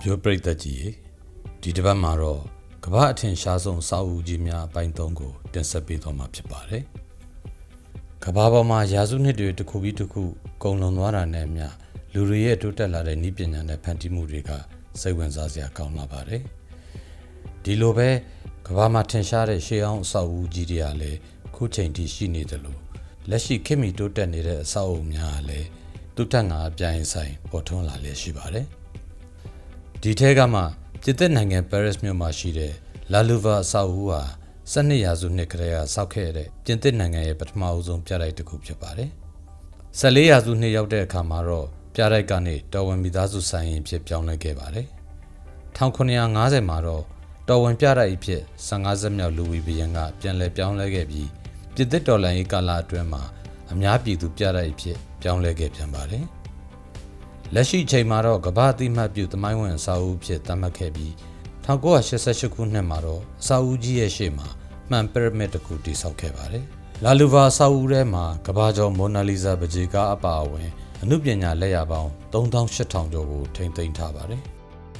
ပြိုပရိသတ်ကြီးရေဒီတစ်ပတ်မှာတော့ကမ္ဘာအထင်ရှားဆုံးစာအုပ်ကြီးများအပိုင်း3ကိုတင်ဆက်ပေးသွားမှာဖြစ်ပါတယ်။ကမ္ဘာပေါ်မှာရာစုနှစ်တွေတစ်ခုပြီးတစ်ခုကုန်လွန်သွားတာနဲ့အမျှလူတွေရဲ့တိုးတက်လာတဲ့ဤပညာနဲ့ဖန်တီးမှုတွေကစိတ်ဝင်စားစရာကောင်းလာပါတယ်။ဒီလိုပဲကမ္ဘာမှာထင်ရှားတဲ့ရှေးအောင်အဆောက်အဦကြီးတွေကလည်းခုချိန်ထိရှိနေတယ်လို့လက်ရှိခေတ်မီတိုးတက်နေတဲ့အဆောက်အဦများကလည်းသူ့ထက်ငါအပြိုင်ဆိုင်ပေါ်ထွန်းလာလျက်ရှိပါတယ်။ ဒီထဲကမှပြည်သက်နိုင်ငံပဲရစ်မြို့မှာရှိတဲ့လာလူဗာအဆောက်အဦဟာ12ရာစုနှစ်ကတည်းကစောက်ခဲ့တဲ့ပြင်သစ်နိုင်ငံရဲ့ပထမအဦးဆုံးပြတိုက်တစ်ခုဖြစ်ပါတယ်။14ရာစုနှစ်ရောက်တဲ့အခါမှာတော့ပြတိုက်ကနေတော်ဝင်မိသားစုဆိုင်ရင်ဖြစ်ပြောင်းလဲခဲ့ပါတယ်။1950မှာတော့တော်ဝင်ပြတိုက်အဖြစ်15ဆက်မြောက်လူဝီဘီယန်ကပြန်လည်ပြောင်းလဲခဲ့ပြီးပြည်သစ်တော်လှန်ရေးကာလအတွင်းမှာအများပြည်သူပြတိုက်အဖြစ်ပြောင်းလဲခဲ့ပြန်ပါတယ်။ လက်ရှိအချိန်မှာတော့ကမ္ဘာအသိအမှတ်ပြုသမိုင်းဝင်အစာအုပ်ဖြစ်သတ်မှတ်ခဲ့ပြီး1988ခုနှစ်မှာတော့အစာအုပ်ကြီးရဲ့ရှေ့မှာမှန်ပရမစ်တစ်ခုတည်ဆောက်ခဲ့ပါတယ်။လာလူဗာအစာအုပ်ထဲမှာကမ္ဘာကျော်မိုနာလီဇာပကြေကားအပါအဝင်အမှုပညာလက်ရာပေါင်း3800ကျော်ကိုထိန်းသိမ်းထားပါတယ်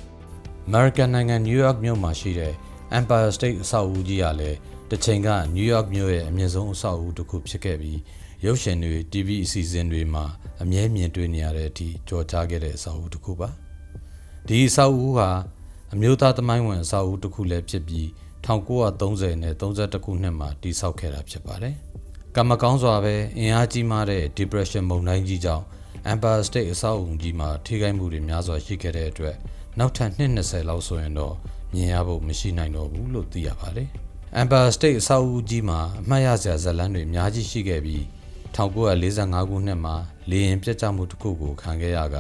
။ American နိုင်ငံ New York မြို့မှာရှိတဲ့ Empire State အဆောက်အဦကြီးကလည်းတစ်ချိန်က New York မြို့ရဲ့အမြင့်ဆုံးအဆောက်အဦတစ်ခုဖြစ်ခဲ့ပြီးရုပ်ရှင်တွေ TV အစီအစဉ်တွေမှာအမြဲမြင်တွေ့နေရတဲ့အထိကြော်ကြားခဲ့တဲ့အဆောက်အဦတစ်ခုပါဒီအဆောက်အဦဟာအမျိုးသားသမိုင်းဝင်အဆောက်အဦတစ်ခုလည်းဖြစ်ပြီး1930နဲ့31ခုနှစ်မှာတည်ဆောက်ခဲ့တာဖြစ်ပါတယ်ကမ္မကောင်းစွာပဲအင်အားကြီးမားတဲ့ depression မုန်တိုင်းကြီးကြောင့် Empire State အဆောက်အဦကြီးမှာထိခိုက်မှုတွေများစွာရှိခဲ့တဲ့အတွက်နောက်ထပ်နှစ်20လောက်ဆိုရင်တော့ မြင်ရဖို့မရှိနိုင်တော့ဘူးလို့သိရပါတယ်။ Empire State အဆောက်အဦကြီးမှာအမှတ်ရစရာဇာတ်လမ်းတွေအများကြီးရှိခဲ့ပြီး1945ခုနှစ်မှာလေယာဉ်ပြတ်ကျမှုတစ်ခုကိုခံခဲ့ရက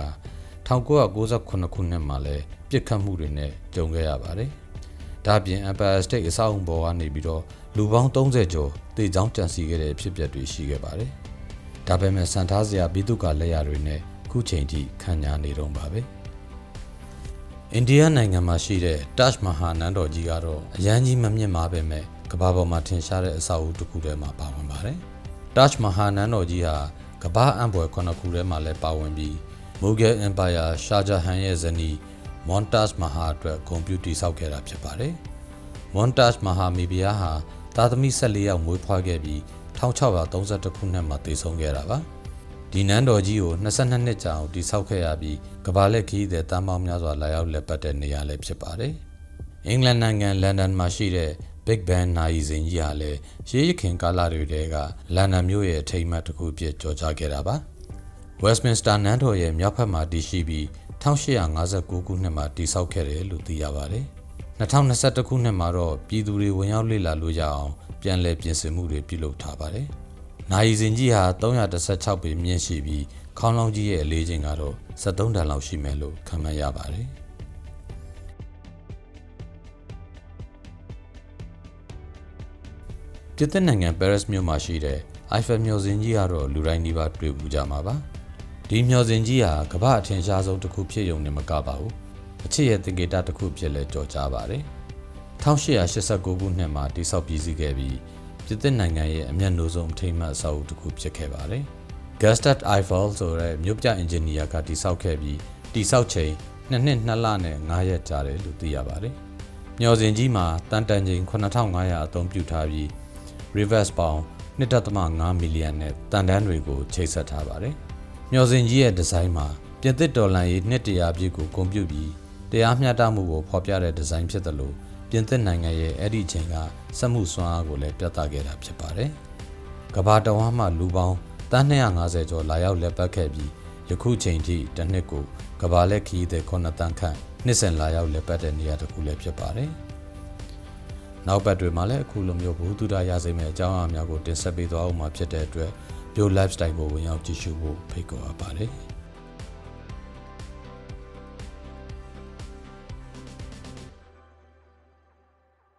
1998ခုနှစ်မှာလည်းပြစ်ခတ်မှုတွေနဲ့ကြုံခဲ့ရပါတယ်။ဒါ့အပြင် Empire State အဆောက်အုံပေါ်ကနေပြီးတော့လူပေါင်း30ကျော်တေချောင်းကြံစီခဲ့တဲ့ဖြစ်ပျက်တွေရှိခဲ့ပါတယ်။ဒါပေမဲ့စံထားစရာဘိတုကလက်ရာတွေနဲ့ခုချိန်ထိခံညာနေတော့ပါပဲ။ အိန္ဒိယနိုင်ငံမှာရှိတဲ့ Taj Mahal နန်းတော်ကြီးကတော့အရန်ကြီးမမြင့်မားပဲမဲ့ကမ္ဘာပေါ်မှာထင်ရှားတဲ့အဆောက်အဦတစ်ခုထဲမှာပါဝင်ပါတယ်။ Taj Mahal နန်းတော်ကြီးဟာကမ္ဘာအံ့ဖွယ်ခုနှစ်ခုထဲမှာလည်းပါဝင်ပြီး Mughal Empire ရှာဂျာဟန်ရဲ့ဇနီး Montaj Mahal အတွက်ဂုဏ်ပြုတည်ဆောက်ခဲ့တာဖြစ်ပါတယ်။ Montaj Mahal မိဖုရားဟာသားသမီး14ယောက်မွေးဖွားခဲ့ပြီး1632ခုနှစ်မှာတည်ဆုံခဲ့တာပါ။ ဒီနန်းတော်ကြီးကို22နှစ်ကြာအောင်တည်ဆောက်ခဲ့ရပြီးကမ္ဘာလက်ခီးတဲ့တမ်းပေါင်းများစွာလာရောက်လက်ပတ်တဲ့နေရာလည်းဖြစ်ပါတယ်။အင်္ဂလန်နိုင်ငံလန်ဒန်မှာရှိတဲ့ Big Ben နိုင်စင်ကြီးဟာလည်းရေးရခင်ကာလတွေတည်းကလန်ဒန်မြို့ရဲ့အထိမ်းအမှတ်တစ်ခုဖြစ်ကြော်ကြားခဲ့တာပါ။ Westminster နန်းတော်ရဲ့မြောက်ဘက်မှာတည်ရှိပြီး1859ခုနှစ်မှာတည်ဆောက်ခဲ့တယ်လို့သိရပါတယ်။2021ခုနှစ်မှာတော့ပြည်သူတွေဝင်ရောက်လေ့လာလို့ရအောင်ပြန်လည်ပြင်ဆင်မှုတွေပြုလုပ်ထားပါတယ်။ နိုင်စင်ကြီးဟာ316ပေမြင့်ရှိပြီးခေါင်းလောင်းကြီးရဲ့အလေးချိန်ကတော့73တန်လောက်ရှိမယ်လို့ခန့်မှန်းရပါတယ်။ပြည်သစ်နိုင်ငံပဲရစ်မြို့မှာရှိတဲ့ Eiffel မျှော်စင်ကြီးကတော့လူတိုင်းဒီပါတွေ့ဘူးကြမှာပါဒီမျှော်စင်ကြီးဟာကမ္ဘာအထင်ရှားဆုံးတစ်ခုဖြစ်ရုံနဲ့မကပါဘူးအချစ်ရဲ့သင်္ကေတတစ်ခုဖြစ်လဲကြော်ကြားပါတယ်1889ခုနှစ်မှာတိစောက်ပြီးစီးခဲ့ပြီး ပြည်သစ်နိုင်ငံရဲ့အမျက်နှိုးဆုံးအထိမ်းအမှတ်အဆောက်အဦတစ်ခုဖြစ်ခဲ့ပါတယ် Gustave Eiffel ဆိုတဲ့မြို့ပြအင်ဂျင်နီယာကတိစောက်ခဲ့ပြီးတိစောက်ချိန်နှစ်နှစ်နှစ်လနဲ့9ရက်ကြာတယ်လို့သိရပါတယ်မျှော်စင်ကြီးမှာတန်တန်ချိန်9500အသုံးပြုထားပြီး reverse ပေါင်း1.5မီလီယံနဲ့တန်တန်းတွေကိုချိတ်ဆက်ထားပါတယ်။မျော်စင်ကြီးရဲ့ဒီဇိုင်းမှာပြင်သစ်ဒေါ်လာရေးနှစ်တရာပြည့်ကိုဂုဏ်ပြုပြီးတရားမျှတမှုကိုဖော်ပြတဲ့ဒီဇိုင်းဖြစ်တယ်လို့ ပြင်သစ်နိုင်ငံရဲ့အဲ့ဒီချိန်ကစက်မှုစွမ်းအားကိုလည်းပြသခဲ့တာဖြစ်ပါတယ်။ကမ္ဘာတဝန်းမှာလူပေါင်းတန်း250ကျော်လာရောက်လက်ပတ်ခဲ့ပြီးယခုချိန်ထိတစ်နှစ်ကိုကမ္ဘာလက်ခီးတဲ့9တန်းခန့်နှစ်စဉ်လာရောက်လက်ပတ်တဲ့နေရာတစ်ခုလည်းဖြစ်ပါတယ်။နောက်ပတ်တွေမှာလည်းအခုလိုမျိုးဘူးတူတာရစေမယ့်အကြောင်းအရာများကိုတင်ဆက်ပေးသွားအောင်မှာဖြစ်တဲ့အတွက် Bio Lifestyle ကိုဝင်ရောက်ကြည့်ရှုဖို့ဖိတ်ခေါ်အပ်ပါတယ်။